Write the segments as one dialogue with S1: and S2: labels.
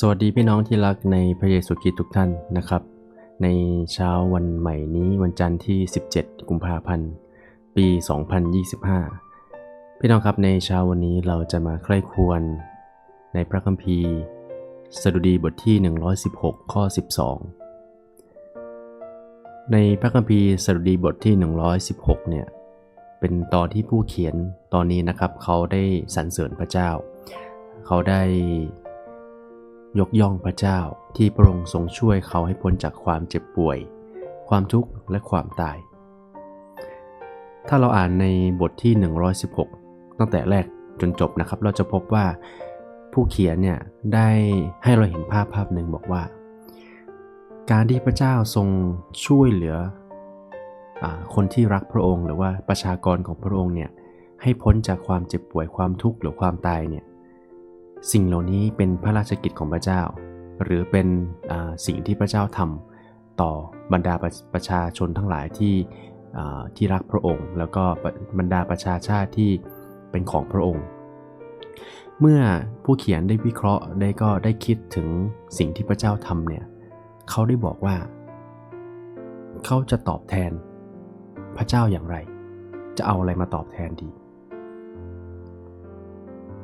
S1: สวัสดีพี่น้องที่รักในพระเยซูคริสต์ทุกท่านนะครับ ในเช้าวันใหม่นี้วันจันทร์ที่ 17 กุมภาพันธ์ ปี 2025 พี่น้องครับในเช้าวันนี้เราจะมาใคร่ควญในพระคัมภีร์ สดุดีบทที่ 116 ข้อ 12 ในพระคัมภีร์สดุดีบทที่ 116 เนี่ยเป็นตอนที่ผู้เขียนตอนนี้นะครับเขาได้สรรเสริญพระเจ้า เขาได้ ยกย่องพระเจ้าที่พระองค์ทรงช่วยเขาให้พ้นจากความเจ็บป่วย ความทุกข์และความตาย ถ้าเราอ่านในบทที่ 116 ตั้งแต่แรกจนจบนะครับ เราจะพบว่าผู้เขียนเนี่ยได้ให้เราเห็นภาพภาพหนึ่งบอกว่า การที่พระเจ้าทรงช่วยเหลืออคนที่รักพระองค์ หรือว่าประชากรของพระองค์เนี่ยให้พ้นจากความเจ็บป่วยความทุกข์หรือความตายเนี่ย สิ่งเหล่านี้เป็นพระราชกิจของพระเจ้า หรือเป็นสิ่งที่พระเจ้าทำต่อบรรดาประประชาชนทั้งหลายที่ที่รักพระองค์ แล้วก็บรรดาประชาชาติที่เป็นของพระองค์ เมื่อผู้เขียนได้วิเคราะห์ได้ก็ได้คิดถึงสิ่งที่พระเจ้าทำเนี่ยเขาได้บอกว่า เขาจะตอบแทนพระเจ้าอย่างไร จะเอาอะไรมาตอบแทนดี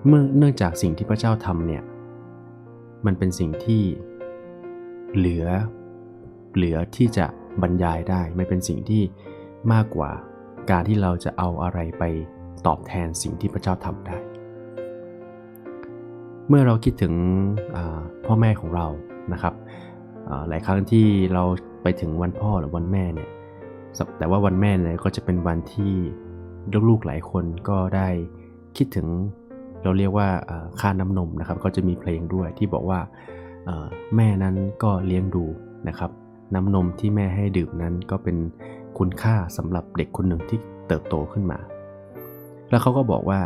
S1: เมื่อเนื่องจากสิ่งที่พระเจ้าทำเนี่ย มันเป็นสิ่งที่เหลือ เหลือที่จะบรรยายได้ ไม่เป็นสิ่งที่มากกว่าการที่เราจะเอาอะไรไปตอบแทนสิ่งที่พระเจ้าทำได้ เมื่อเราคิดถึงพ่อแม่ของเรานะครับหลายครั้งที่เราไปถึงวันพ่อหรือวันแม่เนี่ยแต่ว่าวันแม่เนี่ยก็จะเป็นวันที่ลูกๆหลายคนก็ได้คิดถึง เราเรียกว่าค่าน้ำนมนะครับ ก็จะมีเพลงด้วยที่บอกว่าแม่นั้นก็เลี้ยงดูนะครับ น้ำนมที่แม่ให้ดื่มนั้นก็เป็นคุณค่าสำหรับเด็กคนหนึ่งที่เติบโตขึ้นมา แล้วเขาก็บอกว่า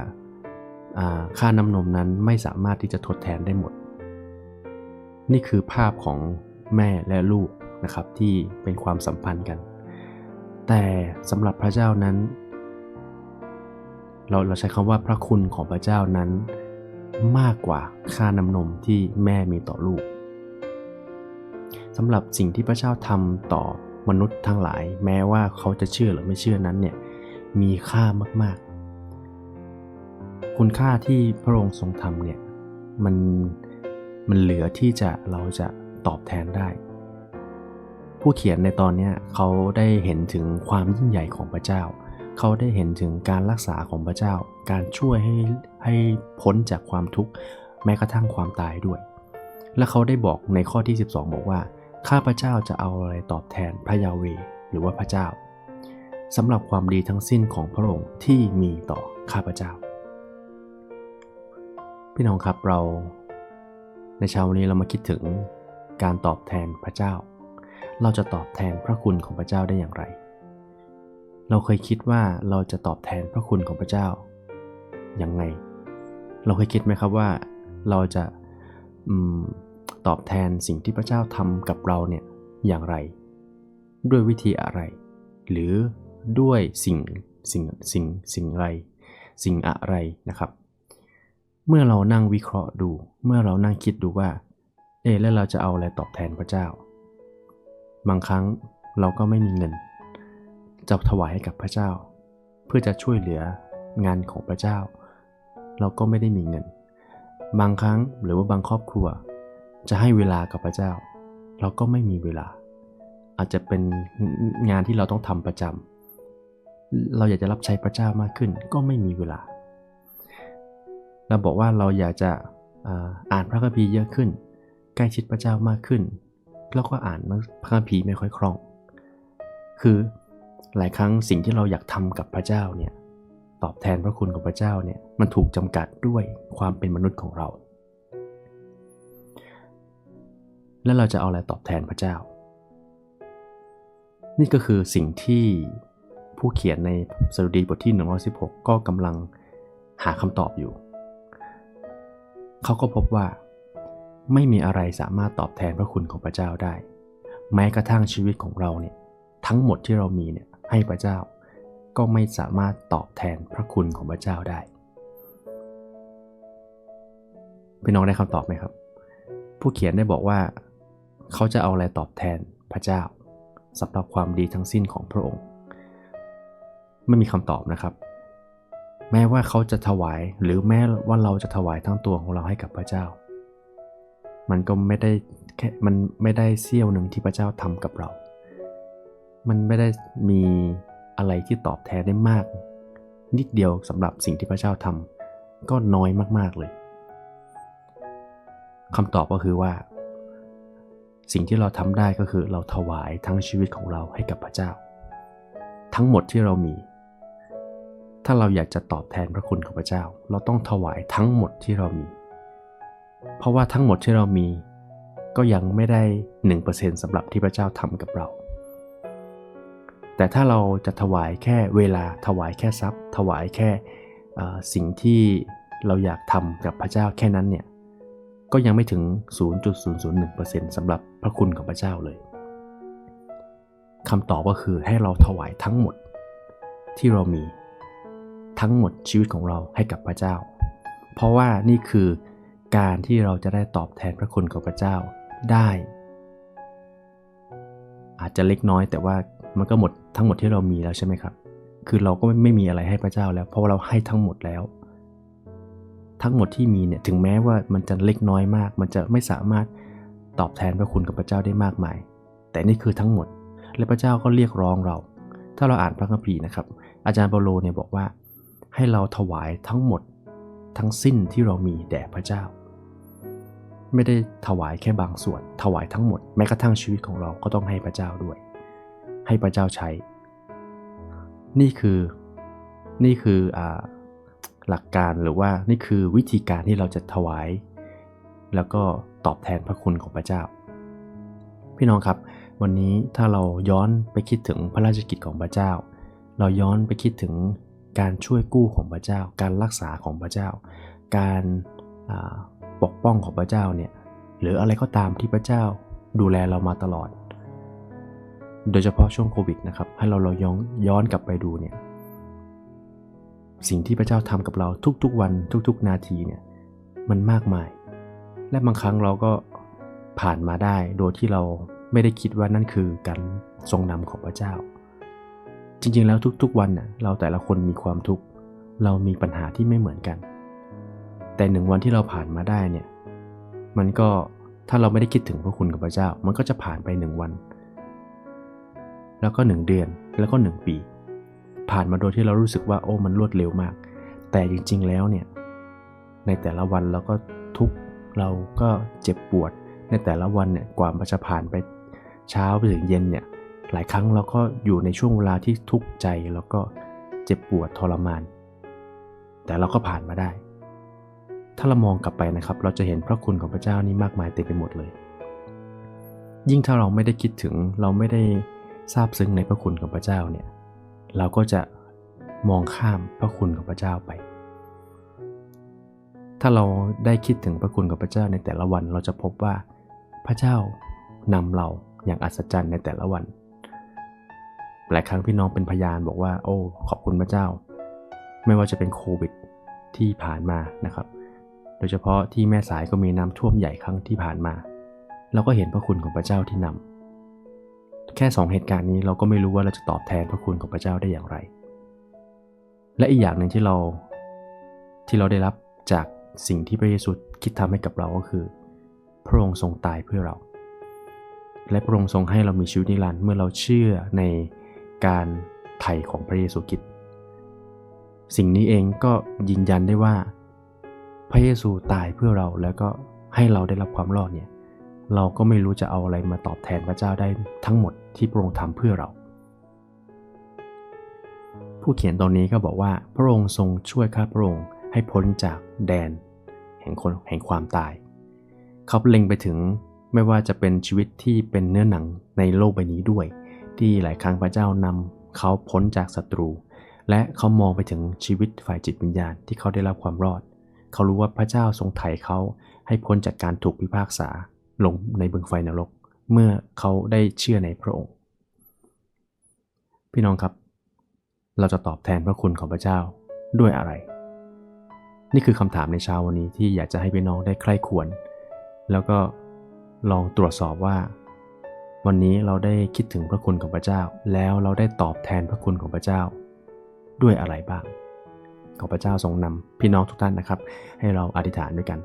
S1: ค่าน้ำนมนั้นไม่สามารถที่จะทดแทนได้หมด นี่คือภาพของแม่และลูกนะครับที่เป็นความสัมพันธ์กัน แต่สำหรับพระเจ้านั้น เราเราใช้คำว่าพระคุณของพระเจ้านั้น มากกว่าค่าน้ำนมที่แม่มีต่อลูกสำหรับสิ่งที่พระเจ้าทำต่อมนุษย์ทั้งหลาย แม้ว่าเขาจะเชื่อหรือไม่เชื่อนั้นเนี่ยมีค่ามาก ๆ คุณค่าที่พระองค์ทรงทำเนี่ยมันมันเหลือที่จะเราจะตอบแทนได้ ผู้เขียนในตอนนี้เขาได้เห็นถึงความยิ่งใหญ่ของพระเจ้า เขาได้เห็นถึงการรักษาของพระเจ้า การช่วยให้ให้พ้นจากความทุกข์แม้กระทั่งความตายด้วย และเขาได้บอกในข้อที่ 12 บอกว่า ข้าพระเจ้าจะเอาอะไรตอบแทนพระยาเวหรือว่าพระเจ้าสำหรับความดีทั้งสิ้นของพระองค์ที่มีต่อข้าพระเจ้า พี่น้องครับเรา ในเช้าวันนี้เรามาคิดถึงการตอบแทนพระเจ้า เราจะตอบแทนพระคุณของพระเจ้าได้อย่างไร เราเคยคิดว่าเราจะตอบแทนพระคุณของพระเจ้าอย่างไง เราเคยคิดไหมครับว่าเราจะอตอบแทนสิ่งที่พระเจ้าทำกับเราเนี่ยอย่างไร ด้วยวิธีอะไร หรือด้วยสิ่งสิ่งสิ่งสิ่งไรสิ่งอะไรนะครับ เมื่อเรานั่งวิเคราะห์ดู เมื่อเรานั่งคิดดูว่า เอแล้วเราจะเอาอะไรตอบแทนพระเจ้า บางครั้งเราก็ไม่มีเงิน จะถวายให้กับพระเจ้า เพื่อจะช่วยเหลืองานของพระเจ้า เราก็ไม่ได้มีเงิน บางครั้งหรือว่าบางครอบครัว จะให้เวลากับพระเจ้า เราก็ไม่มีเวลา อาจจะเป็นงานที่เราต้องทำประจำเราอยากจะรับใช้พระเจ้ามากขึ้น ก็ไม่มีเวลา เราบอกว่าเราอยากจะอ่านพระคัมภีร์เยอะขึ้น ใกล้ชิดพระเจ้ามากขึ้นเราก็อ่านพระคัมภีร์ไม่ค่อยคล่อง คือ หลายครั้งสิ่งที่เราอยากทำกับพระเจ้าเนี่ยตอบแทนพระคุณของพระเจ้าเนี่ยมันถูกจำกัดด้วยความเป็นมนุษย์ของเรา แล้วเราจะเอาอะไรตอบแทนพระเจ้า นี่ก็คือสิ่งที่ผู้เขียนในสดุดีบทที่ 116 ก็กำลังหาคำตอบอยู่ เขาก็พบว่า ไม่มีอะไรสามารถตอบแทนพระคุณของพระเจ้าได้ แม้กระทั่งชีวิตของเราเนี่ยทั้งหมดที่เรามีเนี่ย ให้พระเจ้า ก็ไม่สามารถตอบแทนพระคุณของพระเจ้าได้พี่น้องได้คำตอบไหมครับ ผู้เขียนได้บอกว่า เขาจะเอาอะไรตอบแทนพระเจ้าสำหรับความดีทั้งสิ้นของพระองค์ ไม่มีคำตอบนะครับ แม้ว่าเขาจะถวายหรือแม้ว่าเราจะถวายทั้งตัวของเราให้กับพระเจ้า มันก็ไม่ได้แค่มันไม่ได้เสี้ยวหนึ่งที่พระเจ้าทำกับเรา มันไม่ได้มีอะไรที่ตอบแทนได้มาก นิดเดียวสำหรับสิ่งที่พระเจ้าทำก็น้อยมากๆเลยคำตอบก็คือว่า สิ่งที่เราทำได้ก็คือเราถวายทั้งชีวิตของเราให้กับพระเจ้า ทั้งหมดที่เรามี ถ้าเราอยากจะตอบแทนพระคุณของพระเจ้า เราต้องถวายทั้งหมดที่เรามี เพราะว่าทั้งหมดที่เรามี ก็ยังไม่ได้1%สำหรับที่พระเจ้าทำกับเรา แต่ถ้าเราจะถวายแค่เวลาถวายแค่ทรัพย์ ถวายแค่สิ่งที่เราอยากทำกับพระเจ้าแค่นั้นเนี่ยก็ยังไม่ถึง 0.001%สำหรับพระคุณของพระเจ้าเลยคำตอบก็คือให้เราถวายทั้งหมดที่เรามีทั้งหมดชีวิตของเราให้กับพระเจ้า เพราะว่านี่คือการที่เราจะได้ตอบแทนพระคุณของพระเจ้าได้ อาจจะเล็กน้อยแต่ว่า มันก็หมดทั้งหมดที่เรามีแล้วใช่ไหมครับ คือเราก็ไม่มีอะไรให้พระเจ้าแล้ว เพราะว่าเราให้ทั้งหมดแล้ว ทั้งหมดที่มีเนี่ยถึงแม้ว่ามันจะเล็กน้อยมาก มันจะไม่สามารถตอบแทนพระคุณกับพระเจ้าได้มากมาย แต่นี่คือทั้งหมด และพระเจ้าก็เรียกร้องเรา ถ้าเราอ่านพระคัมภีร์นะครับ อาจารย์เปโลเนี่ยบอกว่า ให้เราถวายทั้งหมดทั้งสิ้นที่เรามีแด่พระเจ้า ไม่ได้ถวายแค่บางส่วน ถวายทั้งหมด แม้กระทั่งชีวิตของเราก็ต้องให้พระเจ้าด้วย ให้พระเจ้าใช้ นี่คือนี่คืออหลักการหรือว่านี่คือวิธีการที่เราจะถวาย แล้วก็ตอบแทนพระคุณของพระเจ้า พี่น้องครับวันนี้ถ้าเราย้อนไปคิดถึงพระราชกิจของพระเจ้า เราย้อนไปคิดถึงการช่วยกู้ของพระเจ้า การรักษาของพระเจ้า การปกป้องของพระเจ้าเนี่ยหรืออะไรก็ตามที่พระเจ้าดูแลเรามาตลอด โดยเฉพาะช่วงโควิดนะครับ ให้เราเราย้อนย้อนกลับไปดูเนี่ย สิ่งที่พระเจ้าทำกับเราทุกๆวันทุก ๆ นาทีเนี่ย มันมากมาย และบางครั้งเราก็ผ่านมาได้ โดยที่เราไม่ได้คิดว่านั่นคือการทรงนำของพระเจ้า จริงๆแล้วทุกๆวันน่ะเราแต่ละคนมีความทุกข์ เรามีปัญหาที่ไม่เหมือนกัน แต่หนึ่งวันที่เราผ่านมาได้เนี่ย มันก็ถ้าเราไม่ได้คิดถึงพระคุณกับพระเจ้า มันก็จะผ่านไปหนึ่งวัน แล้วก็หนึ่งเดือน แล้วก็หนึ่งปี ผ่านมาโดยที่เรารู้สึกว่าโอ้มันรวดเร็วมาก แต่จริงๆแล้วเนี่ย ในแต่ละวันเราก็ทุกเราก็เจ็บปวด ในแต่ละวันเนี่ยกว่ามันจะผ่านไปเช้าไปถึงเย็นเนี่ย หลายครั้งเราก็อยู่ในช่วงเวลาที่ทุกข์ใจแล้วก็เจ็บปวดทรมาน แต่เราก็ผ่านมาได้ ถ้าเรามองกลับไปนะครับ เราจะเห็นพระคุณของพระเจ้านี่มากมายเต็มไปหมดเลย ยิ่งถ้าเราไม่ได้คิดถึงเราไม่ได้ ทราบซึ้งในพระคุณของพระเจ้าเนี่ยเราก็จะมองข้ามพระคุณของพระเจ้าไป ถ้าเราได้คิดถึงพระคุณของพระเจ้าในแต่ละวันเราจะพบว่าพระเจ้านำเราอย่างอัศจรรย์ในแต่ละวัน หลายครั้งพี่น้องเป็นพยานบอกว่า โอ้ขอบคุณพระเจ้า ไม่ว่าจะเป็นโควิดที่ผ่านมานะครับ โดยเฉพาะที่แม่สายก็มีน้ำท่วมใหญ่ครั้งที่ผ่านมา เราก็เห็นพระคุณของพระเจ้าที่นำ แค่สองเหตุการณ์นี้เราก็ไม่รู้ว่าเราจะตอบแทนพระคุณของพระเจ้าได้อย่างไร และอีกอย่างหนึ่งที่เราที่เราได้รับจากสิ่งที่พระเยซูคิดทำให้กับเราก็คือ พระองค์ทรงตายเพื่อเรา และพระองค์ทรงให้เรามีชีวิตนิรันดร์เมื่อเราเชื่อในการไถ่ของพระเยซูคริสต์สิ่งนี้เองก็ยืนยันได้ว่า พระเยซูตายเพื่อเราแล้วก็ให้เราได้รับความรอดเนี่ย เราก็ไม่รู้จะเอาอะไรมาตอบแทนพระเจ้าได้ทั้งหมดที่พระองค์ทำเพื่อเรา ผู้เขียนตอนนี้ก็บอกว่าพระองค์ทรงช่วยข้าพระองค์ให้พ้นจากแดน แห่งคนแห่งความตาย เขาเล็งไปถึงไม่ว่าจะเป็นชีวิตที่เป็นเนื้อหนังในโลกใบนี้ด้วย ที่หลายครั้งพระเจ้านำเขาพ้นจากศัตรู และเขามองไปถึงชีวิตฝ่ายจิตวิญญาณที่เขาได้รับความรอด เขารู้ว่าพระเจ้าทรงไถ่เขาให้พ้นจากการถูกพิพากษา ลงในบึงไฟนรก เมื่อเขาได้เชื่อในพระองค์ พี่น้องครับ เราจะตอบแทนพระคุณของพระเจ้าด้วยอะไร นี่คือคำถามในเช้าวันนี้ที่อยากจะให้พี่น้องได้ใคร่ควร แล้วก็ลองตรวจสอบว่า วันนี้เราได้คิดถึงพระคุณของพระเจ้า แล้วเราได้ตอบแทนพระคุณของพระเจ้า ด้วยอะไรบ้างขอพระเจ้าทรงนำพี่น้องทุกท่านนะครับ ให้เราอธิษฐานด้วยกัน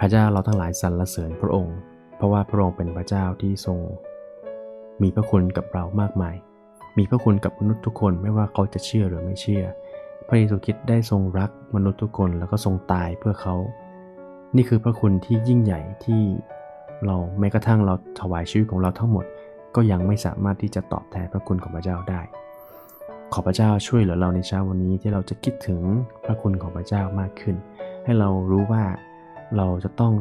S1: พระเจ้าเราทั้งหลายสรรเสริญพระองค์ เพราะว่าพระองค์เป็นพระเจ้าที่ทรง มีพระคุณกับเรามากมาย มีพระคุณกับมนุษย์ทุกคนไม่ว่าเขาจะเชื่อหรือไม่เชื่อ พระเยซูคริสต์ได้ทรงรักมนุษย์ทุกคนแล้วก็ทรงตายเพื่อเขา นี่คือพระคุณที่ยิ่งใหญ่ที่เราแม้กระทั่งเราถวายชีวิตของเราทั้งหมด ก็ยังไม่สามารถที่จะตอบแทนพระคุณของพระเจ้าได้ ขอพระเจ้าช่วยเหลือเราในเช้าวันนี้ที่เราจะคิดถึงพระคุณของพระเจ้ามากขึ้น ให้เรารู้ว่า เราจะต้อง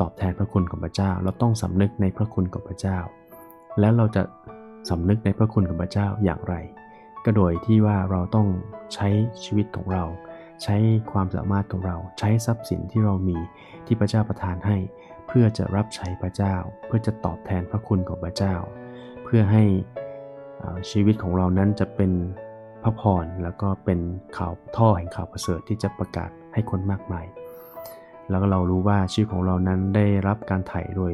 S1: ตอบแทนพระคุณของพระเจ้า เราต้องสำนึกในพระคุณของพระเจ้า และเราจะสำนึกในพระคุณของพระเจ้าอย่างไร ก็โดยที่ว่าเราต้องใช้ชีวิตของเรา ใช้ความสามารถของเรา ใช้ทรัพย์สินที่เรามีที่พระเจ้าประทานให้ เพื่อจะรับใช้พระเจ้า เพื่อจะตอบแทนพระคุณของพระเจ้า เพื่อให้ชีวิตของเรานั้นจะเป็นพระพรแล้วก็เป็นข่าวท่อแห่งข่าวประเสริฐที่จะประกาศให้คนมากมาย แล้วก็เรารู้ว่าชีวิตของเรานั้นได้รับการไถ่โดย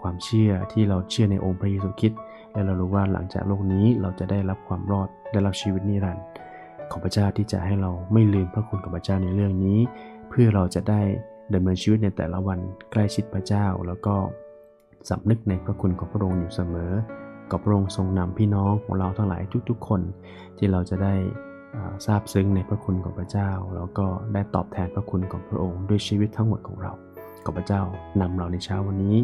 S1: ความเชื่อที่เราเชื่อในองค์พระเยซูคริสต์และเรารู้ว่าหลังจากโลกนี้เราจะได้รับความรอดได้รับชีวิตนิรันดร์ของพระเจ้าที่จะให้เราไม่ลืมพระคุณของพระเจ้าในเรื่องนี้ เพื่อเราจะได้ดำเนินชีวิตในแต่ละวันใกล้ชิดพระเจ้า แล้วก็สำนึกในพระคุณของพระองค์อยู่เสมอขอพระองค์ทรงนำพี่น้องของเราทั้งหลายทุกๆ คน ที่เราจะได้ อ่าทราบซึ้งในพระคุณของพระเจ้า แล้วก็ได้ตอบแทนพระคุณของพระองค์ด้วยชีวิตทั้งหมดของเรา ขอพระเจ้านำเราในเช้าวันนี้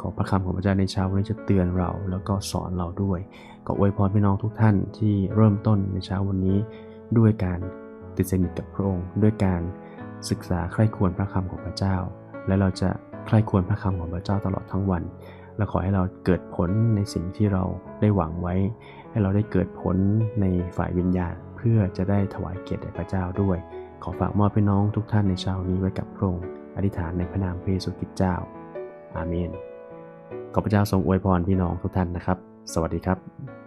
S1: ขอพระคำของพระเจ้าในเช้าวันนี้จะเตือนเรา แล้วก็สอนเราด้วย ก็อวยพรพี่น้องทุกท่านที่เริ่มต้นในเช้าวันนี้ ด้วยการติดสนิทกับพระองค์ ด้วยการศึกษาใคร่ควรพระคำของพระเจ้า และเราจะใคร่ควรพระคำของพระเจ้าตลอดทั้งวัน และขอให้เราเกิดผลในสิ่งที่เราได้หวังไว้ ให้เราได้เกิดผลในฝ่ายวิญญาณ พื่อจะได้ถวายเกียรติแด่พระเจ้าด้วย ขอฝากมอบพี่น้องทุกท่านในเช้านี้ไว้กับพระองค์อธิษฐานในพระนามพระเยซูคริสต์เจ้า อาเมน ขอพระเจ้าทรงอวยพรพี่น้องทุกท่านนะครับ สวัสดีครับ